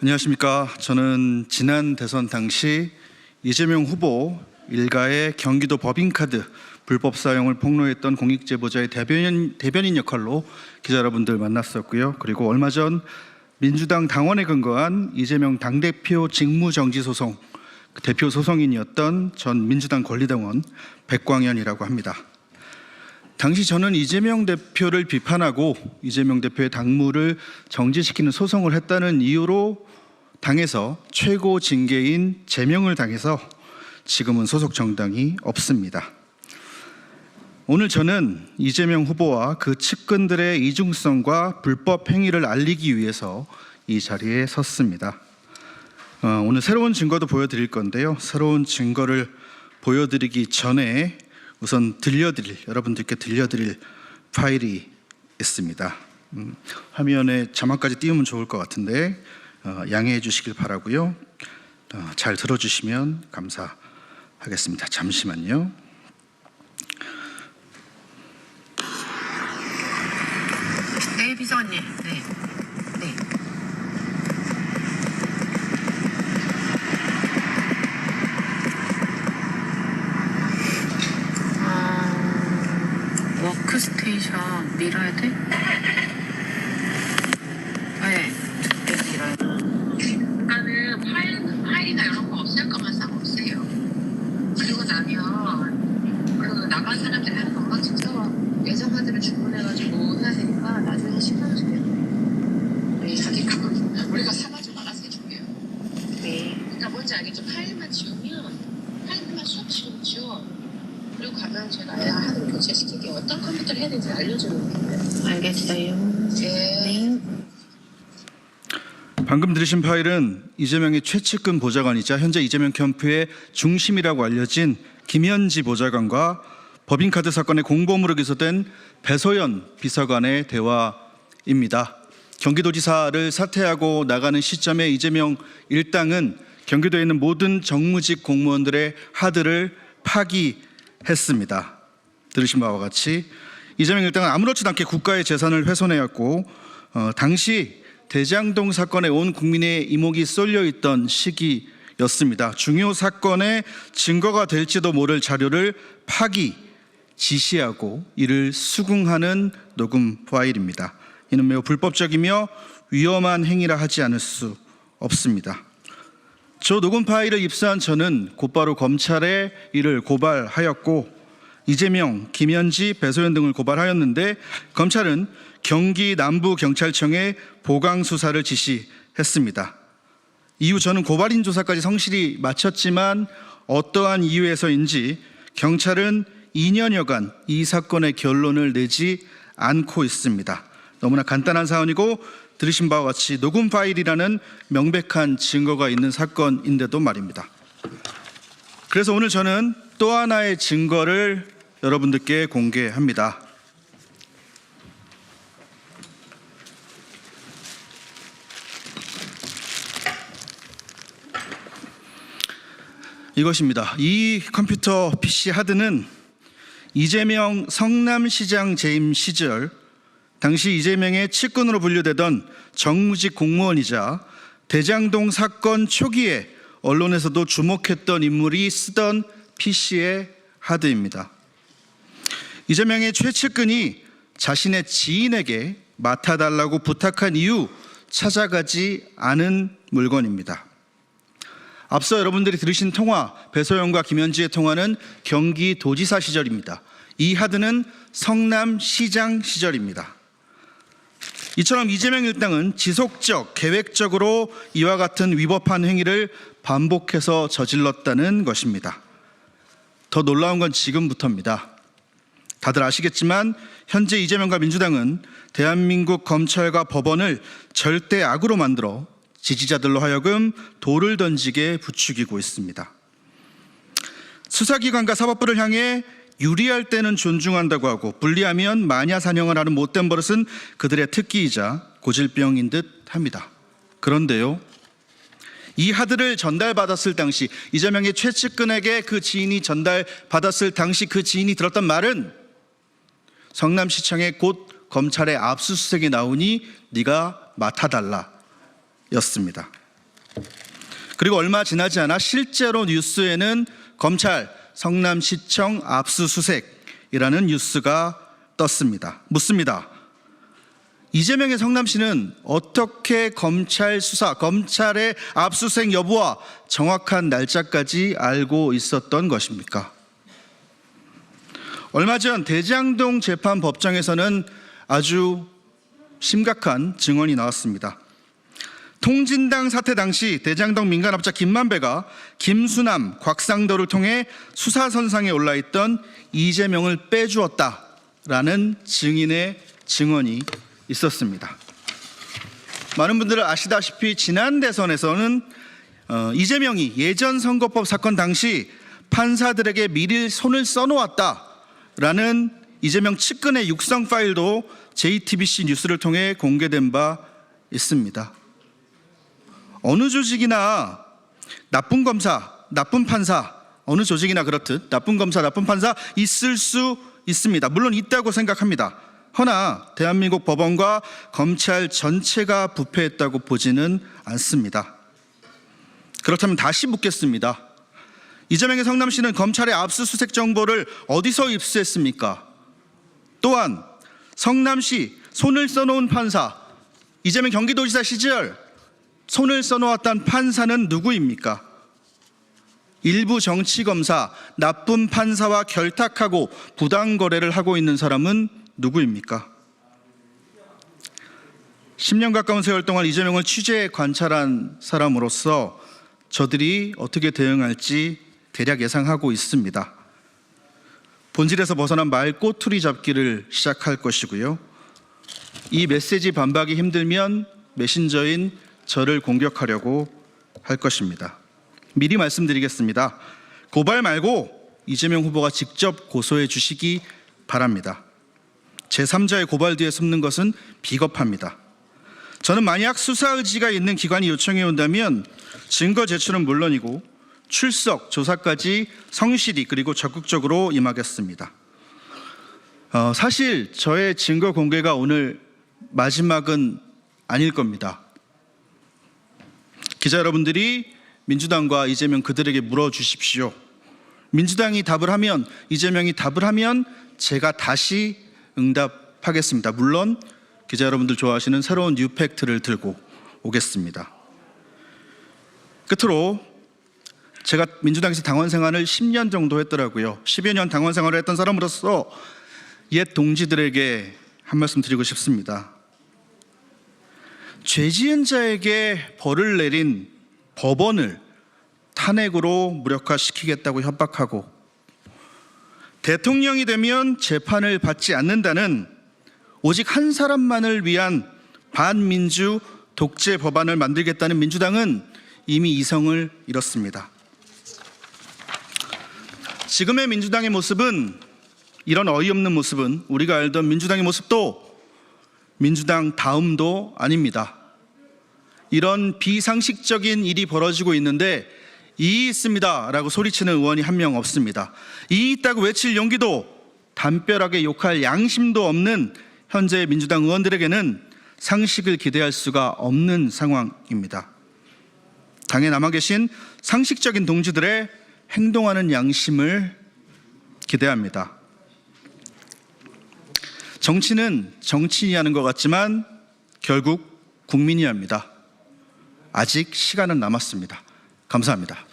안녕하십니까. 저는 지난 대선 당시 이재명 후보 일가의 경기도 법인카드 불법 사용을 폭로했던 공익제보자의 대변인, 대변인 역할로 기자 여러분들 만났었고요. 그리고 얼마 전 민주당 당원에 근거한 이재명 당대표 직무정지 소송 그 대표 소송인이었던 전 민주당 권리당원 백광현이라고 합니다. 당시 저는 이재명 대표를 비판하고 이재명 대표의 당무를 정지시키는 소송을 했다는 이유로 당에서 최고 징계인 제명을 당해서 지금은 소속 정당이 없습니다. 오늘 저는 이재명 후보와 그 측근들의 이중성과 불법 행위를 알리기 위해서 이 자리에 섰습니다. 어, 오늘 새로운 증거도 보여드릴 건데요. 새로운 증거를 보여드리기 전에 우선 들려드릴 여러분들께 들려드릴 파일이 있습니다. 음, 화면에 자막까지 띄우면 좋을 것 같은데 어, 양해해 주시길 바라고요. 어, 잘 들어주시면 감사하겠습니다. 잠시만요. 네, 비서관님. 네. 네. 어, 워크스테이션 밀어야 돼? 네. 여기 밀어야 돼. 그러니까는 파일, 파일이나 이런 거 없을 거면 상관없어요. 그리고 나면 그 나간 사람들이 하는 건가 직접 예정카드를 주문해가지고 해야 되니까 나중에 시간을 주세요. 네, 자기 가끔 우리가 사가지고 알아서 해줄게요. 네. 그러니까 뭔지 알겠죠? 파일만 지우면 파일만 쑥 지우면 지워. 그리고 가면 제가 야 하는 교체시키게 어떤 컴퓨터를 해야 되는지 알겠어요. 네. 방금 들으신 파일은 이재명의 최측근 보좌관이자 현재 이재명 캠프의 중심이라고 알려진 김현지 보좌관과 법인카드 사건의 공범으로 기소된 배소연 비서관의 대화입니다. 경기도지사를 사퇴하고 나가는 시점에 이재명 일당은 경기도에 있는 모든 정무직 공무원들의 하드를 파기했습니다. 들으신 바와 같이 이재명 일당은 아무렇지도 않게 국가의 재산을 훼손해왔고 어, 당시 대장동 사건에 온 국민의 이목이 쏠려 있던 시기였습니다. 중요 사건의 증거가 될지도 모를 자료를 파기 지시하고 이를 수긍하는 녹음 파일입니다. 이는 매우 불법적이며 위험한 행위라 하지 않을 수 없습니다. 저 녹음 파일을 입수한 저는 곧바로 검찰에 이를 고발하였고 이재명, 김현지, 배소연 등을 고발하였는데 검찰은 경기 남부 경찰청에 보강 수사를 지시했습니다. 이후 저는 고발인 조사까지 성실히 마쳤지만 어떠한 이유에서인지 경찰은 2년여간 이 사건의 결론을 내지 않고 있습니다. 너무나 간단한 사안이고 들으신 바와 같이 녹음 파일이라는 명백한 증거가 있는 사건인데도 말입니다. 그래서 오늘 저는 또 하나의 증거를 여러분들께 공개합니다. 이것입니다. 이 컴퓨터 PC 하드는 이재명 성남시장 재임 시절 당시 이재명의 측근으로 분류되던 정무직 공무원이자 대장동 사건 초기에 언론에서도 주목했던 인물이 쓰던 PC의 하드입니다. 이재명의 최측근이 자신의 지인에게 맡아달라고 부탁한 이후 찾아가지 않은 물건입니다. 앞서 여러분들이 들으신 통화, 배소영과 김현지의 통화는 경기도지사 시절입니다. 이 하드는 성남시장 시절입니다. 이처럼 이재명 일당은 지속적, 계획적으로 이와 같은 위법한 행위를 반복해서 저질렀다는 것입니다. 더 놀라운 건 지금부터입니다. 다들 아시겠지만 현재 이재명과 민주당은 대한민국 검찰과 법원을 절대 악으로 만들어 지지자들로 하여금 돌을 던지게 부추기고 있습니다. 수사기관과 사법부를 향해 유리할 때는 존중한다고 하고 불리하면 마냐 사냥을 하는 못된 버릇은 그들의 특기이자 고질병인 듯 합니다. 그런데요. 이 하드를 전달받았을 당시 이재명의 최측근에게 그 지인이 전달받았을 당시 그 지인이 들었던 말은 성남시청에 곧 검찰의 압수수색이 나오니 네가 맡아달라 였습니다. 그리고 얼마 지나지 않아 실제로 뉴스에는 검찰 성남시청 압수수색이라는 뉴스가 떴습니다. 묻습니다. 이재명의 성남시는 어떻게 검찰 수사, 검찰의 압수수색 여부와 정확한 날짜까지 알고 있었던 것입니까? 얼마 전 대장동 재판 법정에서는 아주 심각한 증언이 나왔습니다. 통진당 사태 당시 대장동 민간업자 김만배가 김수남, 곽상도를 통해 수사선상에 올라있던 이재명을 빼주었다라는 증인의 증언이 있었습니다. 많은 분들 아시다시피 지난 대선에서는 어, 이재명이 예전 선거법 사건 당시 판사들에게 미리 손을 써놓았다 라는 이재명 측근의 육성 파일도 JTBC 뉴스를 통해 공개된 바 있습니다. 어느 조직이나 나쁜 검사, 나쁜 판사, 어느 조직이나 그렇듯 나쁜 검사, 나쁜 판사 있을 수 있습니다. 물론 있다고 생각합니다. 허나 대한민국 법원과 검찰 전체가 부패했다고 보지는 않습니다. 그렇다면 다시 묻겠습니다. 이재명의 성남시는 검찰의 압수수색 정보를 어디서 입수했습니까? 또한 성남시 손을 써놓은 판사, 이재명 경기도지사 시절 손을 써놓았던 판사는 누구입니까? 일부 정치 검사, 나쁜 판사와 결탁하고 부당 거래를 하고 있는 사람은 누구입니까? 10년 가까운 세월 동안 이재명을 취재 관찰한 사람으로서 저들이 어떻게 대응할지 대략 예상하고 있습니다. 본질에서 벗어난 말 꼬투리 잡기를 시작할 것이고요. 이 메시지 반박이 힘들면 메신저인 저를 공격하려고 할 것입니다. 미리 말씀드리겠습니다. 고발 말고 이재명 후보가 직접 고소해 주시기 바랍니다. 제3자의 고발 뒤에 숨는 것은 비겁합니다. 저는 만약 수사 의지가 있는 기관이 요청해 온다면 증거 제출은 물론이고 출석, 조사까지 성실히 그리고 적극적으로 임하겠습니다. 어, 사실 저의 증거 공개가 오늘 마지막은 아닐 겁니다. 기자 여러분들이 민주당과 이재명 그들에게 물어 주십시오. 민주당이 답을 하면 이재명이 답을 하면 제가 다시 응답하겠습니다. 물론 기자 여러분들 좋아하시는 새로운 뉴 팩트를 들고 오겠습니다. 끝으로 제가 민주당에서 당원 생활을 10 년 정도 했더라고요. 10여 년 당원 생활을 했던 사람으로서 옛 동지들에게 한 말씀 드리고 싶습니다. 죄 지은 자에게 벌을 내린 법원을 탄핵으로 무력화시키겠다고 협박하고 대통령이 되면 재판을 받지 않는다는 오직 한 사람만을 위한 반민주 독재 법안을 만들겠다는 민주당은 이미 이성을 잃었습니다. 지금의 민주당의 모습은 이런 어이없는 모습은 우리가 알던 민주당의 모습도 민주당 다음도 아닙니다. 이런 비상식적인 일이 벌어지고 있는데 이의 있습니다 라고 소리치는 의원이 한 명 없습니다. 이의 있다고 외칠 용기도 담벼락에 욕할 양심도 없는 현재 민주당 의원들에게는 상식을 기대할 수가 없는 상황입니다. 당에 남아 계신 상식적인 동지들의 행동하는 양심을 기대합니다. 정치는 정치인이 하는 것 같지만 결국 국민이 합니다. 아직 시간은 남았습니다. 감사합니다.